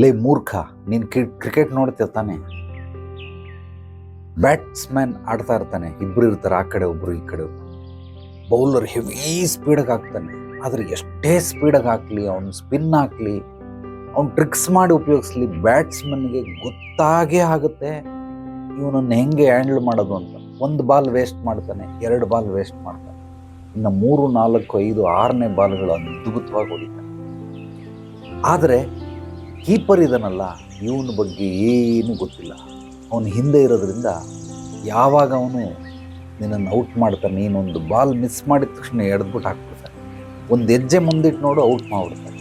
ಲೇ ಮೂರ್ಖ, ನೀನು ಕ್ರಿಕೆಟ್ ನೋಡ್ತಿರ್ತಾನೆ ಬ್ಯಾಟ್ಸ್ಮ್ಯಾನ್ ಆಡ್ತಾ ಇರ್ತಾನೆ ಇಬ್ಬರು ಇರ್ತಾರೆ, ಆ ಕಡೆ ಒಬ್ಬರು ಈ ಕಡೆ ಬೌಲರ್ ಹೆವಿ ಸ್ಪೀಡಾಗಿ ಹಾಕ್ತಾನೆ. ಆದರೆ ಎಷ್ಟೇ ಸ್ಪೀಡಾಗಿ ಹಾಕಲಿ, ಅವ್ನು ಸ್ಪಿನ್ ಹಾಕ್ಲಿ, ಅವ್ನು ಟ್ರಿಕ್ಸ್ ಮಾಡಿ ಉಪಯೋಗಿಸ್ಲಿ ಬ್ಯಾಟ್ಸ್ಮನ್ಗೆ ಗೊತ್ತಾಗೇ ಆಗುತ್ತೆ. ಇವನನ್ನು ಹೆಂಗೆ ಹ್ಯಾಂಡಲ್ ಮಾಡೋದು ಅಂತ. ಒಂದು ಬಾಲ್ ವೇಸ್ಟ್ ಮಾಡ್ತಾನೆ, ಎರಡು ಬಾಲ್ ವೇಸ್ಟ್ ಮಾಡ್ತಾನೆ. ಇನ್ನು ಮೂರು, ನಾಲ್ಕು, ಐದು, ಆರನೇ ಬಾಲ್ಗಳು ಅದ್ಭುತವಾಗಿ ಹೊಡಿತಾನೆ. ಆದರೆ ಕೀಪರ್ ಇದನ್ನಲ್ಲ ಇವನ ಬಗ್ಗೆ ಏನೂ ಗೊತ್ತಿಲ್ಲ. ಅವನು ಹಿಂದೆ ಇರೋದ್ರಿಂದ ಯಾವಾಗ ಅವನು ನಿನ್ನನ್ನು ಔಟ್ ಮಾಡ್ತಾನೆ, ನೀನೊಂದು ಬಾಲ್ ಮಿಸ್ ಮಾಡಿದ ತಕ್ಷಣ ಎಡ್ದ್ಬಿಟ್ಟು ಹಾಕ್ಬಿಡ್ತಾನೆ. ಒಂದು ಹೆಜ್ಜೆ ಮುಂದಿಟ್ಟು ನೋಡು, ಔಟ್ ಮಾಡಿಬಿಡ್ತಾನೆ.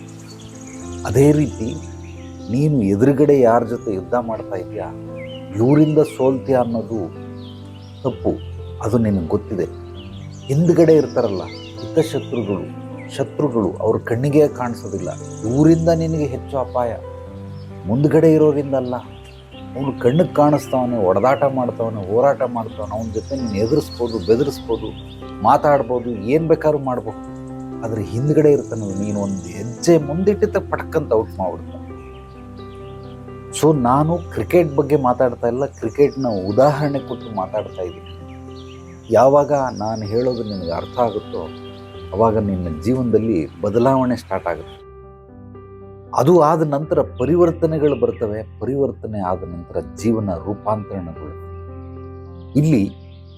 ಅದೇ ರೀತಿ ನೀನು ಎದುರುಗಡೆ ಯಾರ ಜೊತೆ ಯುದ್ಧ ಮಾಡ್ತಾ ಇದೆಯಾ, ಇವರಿಂದ ಸೋಲ್ತೀಯ ಅನ್ನೋದು ತಪ್ಪು, ಅದು ನಿನಗೆ ಗೊತ್ತಿದೆ. ಹಿಂದ್ಗಡೆ ಇರ್ತಾರಲ್ಲ, ಹಿತಶತ್ರುಗಳು, ಶತ್ರುಗಳು ಅವ್ರ ಕಣ್ಣಿಗೆ ಕಾಣಿಸೋದಿಲ್ಲ, ಇವರಿಂದ ನಿನಗೆ ಹೆಚ್ಚು ಅಪಾಯ. ಮುಂದ್ಗಡೆ ಇರೋರಿಂದ ಅಲ್ಲ ಅವನು ಕಣ್ಣಿಗೆ ಕಾಣಿಸ್ತಾವನೆ, ಒಡೆದಾಟ ಮಾಡ್ತಾವನೆ, ಹೋರಾಟ ಮಾಡ್ತಾವನೆ, ಅವನ ಜೊತೆ ನೀನು ಎದುರಿಸ್ಬೋದು, ಬೆದರಿಸ್ಬೋದು, ಮಾತಾಡ್ಬೋದು, ಏನು ಬೇಕಾದ್ರೂ ಮಾಡ್ಬೋದು. ಆದರೆ ಹಿಂದ್ಗಡೆ ಇರ್ತಾನೆ ನೀನು ಒಂದು ಹೆಜ್ಜೆ ಮುಂದಿಟ್ಟಿದ್ದ ಪಟಕ್ಕಂತ ಔಟ್ ಮಾಡ್ಬಿಡ್ತಾನೆ. ಸೊ ನಾನು ಕ್ರಿಕೆಟ್ ಬಗ್ಗೆ ಮಾತಾಡ್ತಾ ಇಲ್ಲ. ಕ್ರಿಕೆಟ್ನ ಉದಾಹರಣೆ ಕೊಟ್ಟು ಮಾತಾಡ್ತಾ ಇದ್ದೀನಿ. ಯಾವಾಗ ನಾನು ಹೇಳೋದು ನಿನಗೆ ಅರ್ಥ ಆಗುತ್ತೋ, ಅವಾಗ ನಿನ್ನ ಜೀವನದಲ್ಲಿ ಬದಲಾವಣೆ ಸ್ಟಾರ್ಟ್ ಆಗುತ್ತೆ. ಅದು ಆದ ನಂತರ ಪರಿವರ್ತನೆಗಳು ಬರ್ತವೆ. ಪರಿವರ್ತನೆ ಆದ ನಂತರ ಜೀವನ ರೂಪಾಂತರಣಗಳು ಇಲ್ಲಿ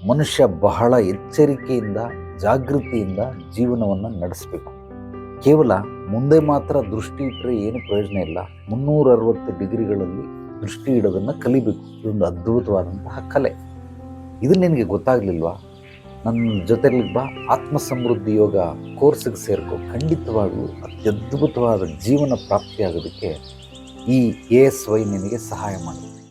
ಮನುಷ್ಯ ಬಹಳ ಎಚ್ಚರಿಕೆಯಿಂದ, ಜಾಗೃತಿಯಿಂದ ಜೀವನವನ್ನು ನಡೆಸಬೇಕು. ಕೇವಲ ಮುಂದೆ ಮಾತ್ರ ದೃಷ್ಟಿ ಇಟ್ಟರೆ ಏನು ಪ್ರಯೋಜನ ಇಲ್ಲ. ಮುನ್ನೂರ ಅರವತ್ತು ಡಿಗ್ರಿಗಳಲ್ಲಿ ದೃಷ್ಟಿ ಇಡೋದನ್ನು ಕಲಿಬೇಕು. ಇದೊಂದು ಅದ್ಭುತವಾದಂತಹ ಕಲೆ. ಇದು ನಿನಗೆ ಗೊತ್ತಾಗಲಿಲ್ವಾ? ನನ್ನ ಜೊತೆಲಿ ಬಾ. ಆತ್ಮ ಸಮೃದ್ಧಿ ಯೋಗ ಕೋರ್ಸಿಗೆ ಸೇರ್ಕೋ. ಖಂಡಿತವಾಗಲೂ ಅತ್ಯದ್ಭುತವಾದ ಜೀವನ ಪ್ರಾಪ್ತಿಯಾಗೋದಕ್ಕೆ ಈ ಎ ಎಸ್ ವೈ ನಿನಗೆ ಸಹಾಯ ಮಾಡುತ್ತೆ